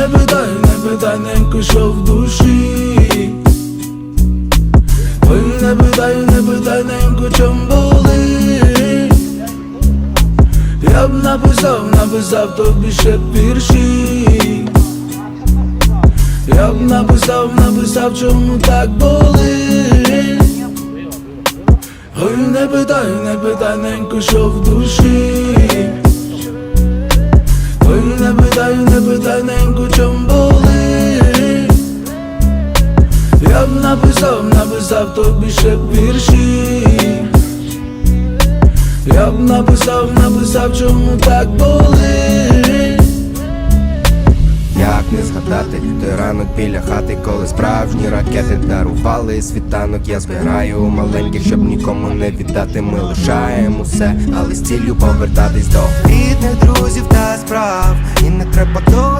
не питай, не питай, ненько, що в душі. Ой, не питай, не питай, ненько, чом болить Я б написав, написав тобі ще вірші. Я б написав, написав, чому так болить Ой, не питай, не питай, ненько, що в душі не питай, не питай, ненько, чом болить Я б написав, написав тобі ще вірші Я б написав, написав, чому так болить Як не згадати той ранок біля хати, коли справжні ракети дарували світанок. Я збираю маленьких, щоб нікому не віддати. Ми лишаємо все, але з ціллю повертатись до друзів та справ. І не треба до